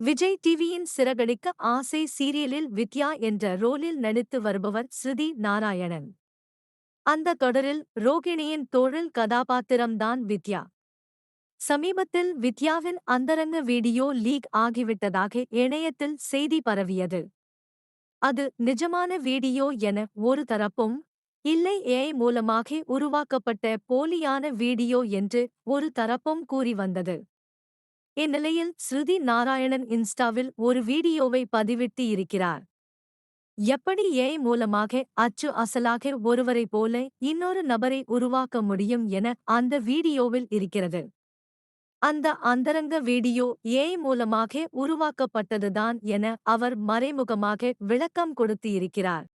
விஜய் டிவியின் சிறகடிக்க ஆசை சீரியலில் வித்யா என்ற ரோலில் நடித்து வருபவர் ஸ்ருதி நாராயணன். அந்த தொடரில் ரோகிணியின் தோழல் கதாபாத்திரம்தான் வித்யா. சமீபத்தில் வித்யாவின் அந்தரங்க வீடியோ லீக் ஆகிவிட்டதாக இணையத்தில் செய்தி பரவியது. அது நிஜமான வீடியோ என ஒரு தரப்பும் இல்லை ஏஐ மூலமாக உருவாக்கப்பட்ட போலியான வீடியோ என்று ஒரு தரப்பும் கூறி வந்தது. இந்நிலையில் ஸ்ருதி நாராயணன் இன்ஸ்டாவில் ஒரு வீடியோவை பதிவிட்டு இருக்கிறார். எப்படி ஏஐ மூலமாக அச்சு அசலாக ஒருவரை போல இன்னொரு நபரை உருவாக்க முடியும் என அந்த வீடியோவில் இருக்கிறது. அந்த அந்தரங்க வீடியோ ஏஐ மூலமாக உருவாக்கப்பட்டதுதான் என அவர் மறைமுகமாக விளக்கம் கொடுத்து இருக்கிறார்.